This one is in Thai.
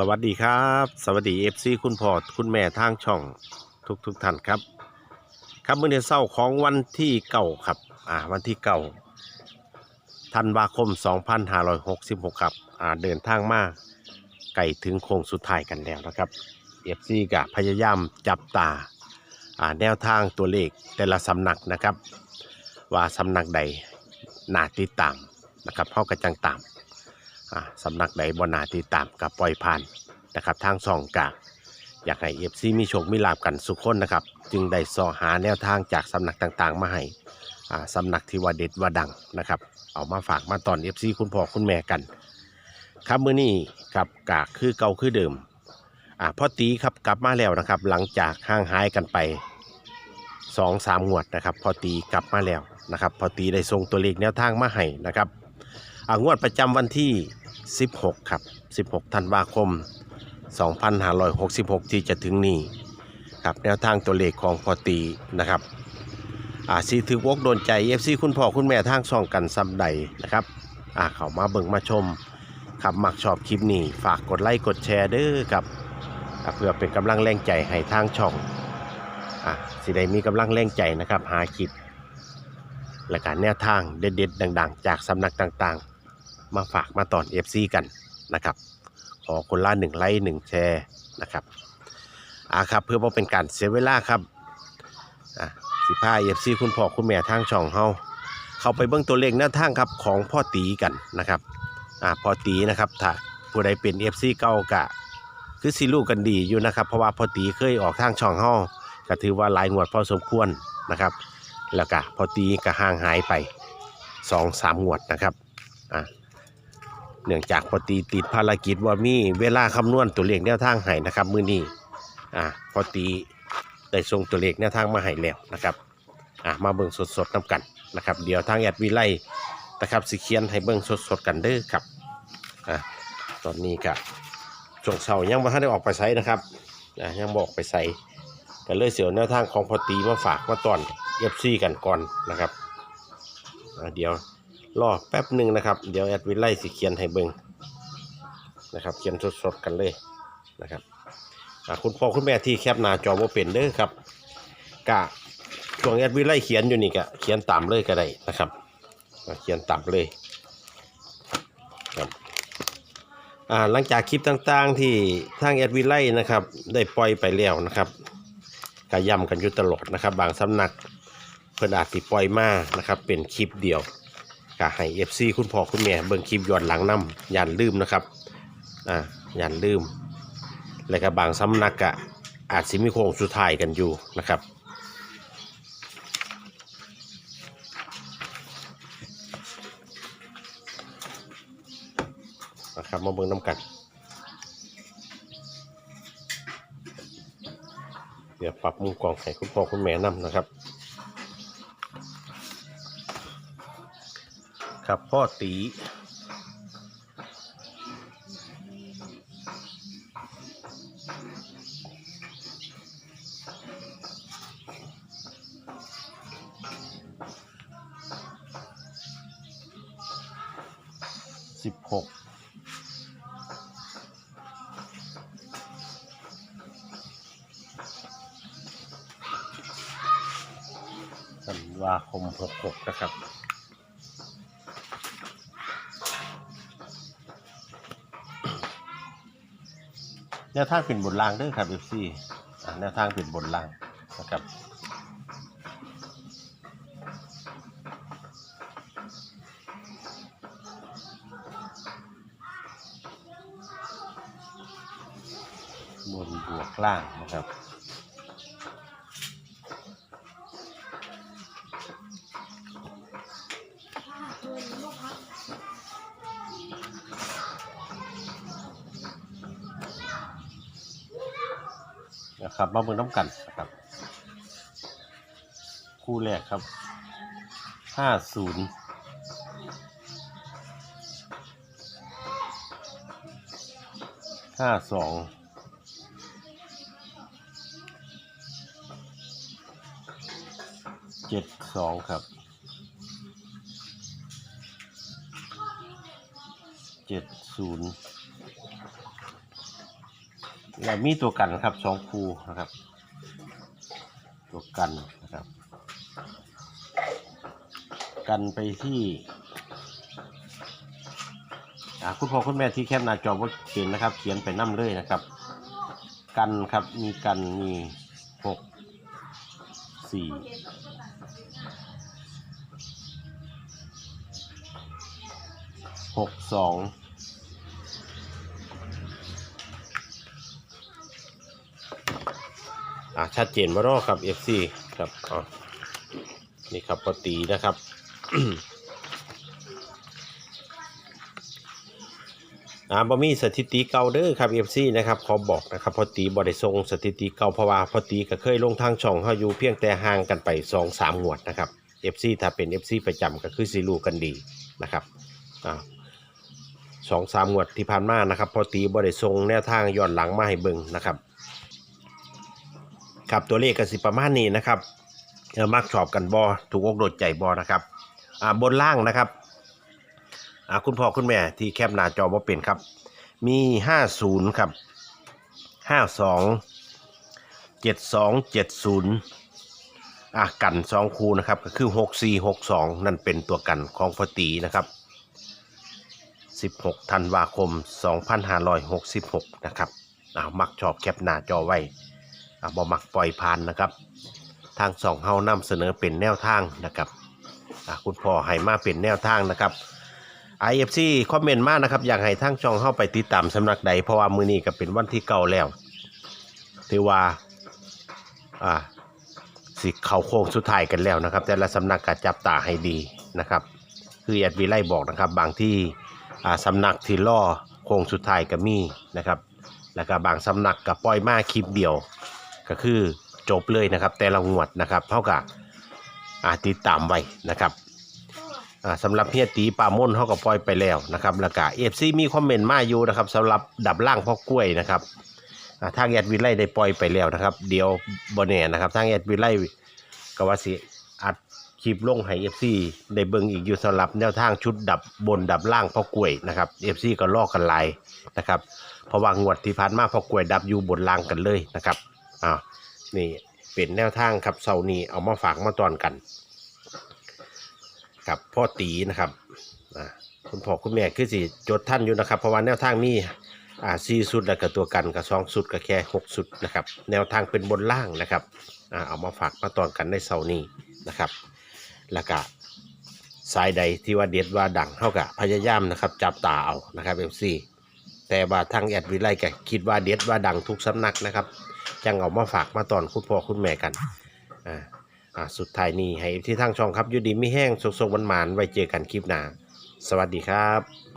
สวัสดีครับ สวัสดีเอฟซีคุณพ่อคุณแม่ทางช่องทุกทุกท่านครับ ครับเมื่อเดือนเศร้าของวันที่เก่าครับอ่าวันที่เก่าธันวาคม 2566 ครับอ่าเดินทางมาไก่ถึงโค้งสุดท้ายกันแล้วนะครับเอฟซีกับพยายามจับตาอ่าแนวทางตัวเลขแต่ละสำนักนะครับ ว่าสำนักใดน่าติดตามนะครับเข้ากระจังตามอ่า สำนักใดบนาติดตามกับปล่อยผ่านนะครับทางสองกากอยากให้เอฟซีมีโชคมีลาบกันสุขคนนะครับ จึงได้สอหาแนวทางจากสำนักต่างๆ มาให้สำนักที่ว่าเด็ดว่าดังนะครับ เอามาฝากมาตอนเอฟซีคุณพ่อคุณแม่กัน ครับมือนี้ครับกากคือเก่าคือเดิมอ่าพ่อตีครับกลับมาแล้วนะครับ หลังจากห่างหายกันไปสองสามงวดนะครับพ่อตีกลับมาแล้วนะครับพ่อตีได้ส่งตัวเลขแนวทางมาให้นะครับ งวดประจำวันที่ 16 ครับ 16 ธันวาคม 2566 ที่จะถึงนี้ครับแนวทางตัวเลขของพอตีนะครับอาสีถือวกโดนใจ FC คุณพ่อคุณแม่ทางช่องกันซ้ำใดนะครับอ่าเข้ามาเบิ่งมาชมครับมักชอบคลิปนี้ ฝากกดไลค์กดแชร์เด้อครับเพื่อเป็นกำลังแรงใจให้ทางช่องอ่าสิได้มีกำลังแรงใจนะครับ หาคลิปและการแนวทางเด็ดๆดัง ๆ จากสำนักต่างๆ มาฝากมาตอน FC กันนะครับขอคนละหนึ่งไลค์หนึ่งแชร์นะครับอ่าครับเพื่อบ่เป็นการเสียเวลาครับอะสิพา FC คุณพ่อคุณแม่ทางช่องเฮาเข้าไปเบิ่งตัวเลขแนวทางครับของพ่อตีกันนะครับอ่าพ่อตีนะครับถ้าผู้ใดเป็น FC เก่ากะคือสิลูกกันดีอยู่นะครับ เพราะว่าพ่อตีเคยออกทางช่องเฮาก็ถือว่าหลายงวดพอสมควรนะครับ แล้วก็พอตีก็ห่างหายไปสองสามงวดนะครับอ่า เนื่องจากพอตีติดภารกิจว่ามีเวลาคำนวณตัวเลขแนวทางให้นะครับมือนี้อ่าพอตีได้ส่งตัวเลขแนวทางมาให้แล้วนะครับอ่ามาเบิ่งสดๆน้กันนะครับ เดี๋ยวทางแอดวิไลนะครับสิเขียนให้เบิ่งสดๆกันเด้อครับอ่าตอนนี้ก็ช่วงเช้ายังบ่ทันได้ออกไปใช้นะครับอ่ายังบอกไปใส่ก็เลยเสียวแนวทางของพอตีมาฝากมาตอนเอฟซีกันก่อนนะครับอ่าเดี๋ยว รอแป๊บหนึ่งนะครับ เดี๋ยวแอดวิไล่สิเขียนให้เบิงนะครับ เขียนสดๆกันเลยนะครับคุณพ่อคุณแม่ที่แคปหน้าจอว่าเป็นเด้อครับกะช่วงแอดวิไล่เขียนอยู่นี่กะเขียนตามเลยก็ได้นะครับเขียนตามเลยครับหลังจากคลิปต่างๆที่ทางแอดวิไล่นะครับ ได้ปล่อยไปแล้วนะครับกะย้ำกันอยู่ตลอดนะครับ บางสำนักเพิ่นอาจสิปล่อยมานะครับ เป็นคลิปเดียว ก็ให้ FC คุณพ่อคุณแม่เบิ่งคลิปย้อนหลังนํอย่านลืมนะครับอ่าย่านลืม แล้วก็บางสำนักก็อาจสิมีโค้งสุดท้ายกันอยู่นะครับนะครับมาเบิ่งน้ำกันเดี๋ยวปรับมุมกล้องให้คุณพ่อคุณแม่นํนะครับ ครับพ่อตีสิบหกธันวาคมหกหกนะครับ แนวทางเป็นบนล่างเด้อครับเอฟซีแนวทางเป็นบนล่างนะครับบนบวกล่างนะครับ ครับมาเบิ่งน้ำกันนะครับคู่แรกครับห้าศูนย์ห้าสองเจ็ดสองครับเจ็ดศูนย์ แล้วมีตัวกันครับสองคูนะครับ ตัวกันนะครับ กันไปที่คุณพ่อคุณแม่ที่แคปหน้าจอว่าเขียนนะครับ เขียนไปน้ำเลยนะครับ กันครับมีกันมีหกสี่หกสอง อ่าชัดเจนมารอครับ FC ครับอ๋อนี่ครับปตินะครับอ่าบ่มีสถิติเก่าเด้อครับ FC นะครับขอบอกนะครับพอตีบ่ได้ทรงสถิติเก่าเพราะว่าพอตีก็เคยลงทางช่องเฮาอยู่เพียงแต่ห่างกันไป2-3งวดนะครับ FC ถ้าเป็น FC ประจำก็คือสิรู้กันดีนะครับอ่าสองสามงวดที่ผ่านมานะครับพอตีบ่ได้ทรงแนวทางย้อนหลังมาให้เบิ่งนะครับ ครับตัวเลขก็สิประมาณนี้นะครับเออมักชอบกันบอถูกอกโดดใจบอนะครับอ่าบนล่างนะครับอ่าคุณพ่อคุณแม่ที่แคปหน้าจอบ่เป็นครับ มีห้าศูนย์ครับห้าสองเจ็ดสองเจ็ดศูนย์อะกันสองคูนะครับ ก็คือหกสี่หกสองนั่นเป็นตัวกันของพอตีนะครับสิบหกธันวาคมสองพันห้าร้อยหกสิบหกนะครับอ่ามักชอบแคปหน้าจอไว้ อะบ่มักปล่อยผ่านนะครับ ทางสองเฮานำเสนอเป็นแนวทางนะครับอะคุณพ่อให้มาเป็นแนวทางนะครับ IFC คอมเมนต์มากนะครับ อยากให้ทางช่องเฮาไปติดตามสำนักใดเพราะว่ามือนี้ก็เป็นวันที่เก่าแล้วถือว่าอ่าสิเข้าโค้งสุดท้ายกันแล้วนะครับ แต่ละสำนักก็จับตาให้ดีนะครับ คือแอดวีไล่บอกนะครับ บางที่อ่าสำนักที่ล่อโค้งสุดท้ายก็มีนะครับ แล้วก็บางสำนักก็ปล่อยมาคลิปเดียว ก็คือจบเลยนะครับ แต่ละงวดนะครับเท่ากับอาติดตามไว้นะครับอ่าสำหรับเฮียตีปาม่นเขาก็ปล่อยไปแล้วนะครับแล้วก็เอฟซีมีคอมเมนต์มาอยู่นะครับสำหรับดับล่างพ่อกล้วยนะครับทางแอดวิไลได้ปล่อยไปแล้วนะครับ เดี๋ยวบนแน่นะครับทางแอดวิไลก็ว่าสิอัดคลิปลงให้เอฟซีได้เบิ่งอีกอยู่สำหรับแนวทางชุดดับบนดับล่างพ่อกล้วยนะครับเอฟซีก็ลอกกันหลายนะครับเพราะว่างวดที่ผ่านมาพ่อกล้วยดับอยู่บนล่างกันเลยนะครับ อ้านี่เป็นแนวทางครับเสาร์นี้เอามาฝากมาตอนกัน กับพ่อตีนะครับอ่าคุณพ่อคุณแม่คือสิจดท่านอยู่นะครับ เพราะว่าแนวทางมีอ่าสี่สุดแล้วก็ตัวกันกับสองสุดก็แค่หกสุดนะครับ แนวทางเป็นบนล่างนะครับอ่าเอามาฝากมาตอนกันในเสาร์นี้นะครับแล้วก็สายใดที่ว่าเด็ดว่าดังเท่ากับพยายามนะครับ จับตาเอานะครับเอฟซี แต่ว่าทางแอดวิไลก็คิดว่าเด็ดว่าดังทุกสำนักนะครับ จังเอามาฝากมาตอนคุณพ่อคุณแม่กันอ่าอ่าสุดท้ายนี้ให้ที่ทางช่องครับยูดีไม่แห้งสุกๆหวานๆไว้เจอกันคลิปหน้าสวัสดีครับ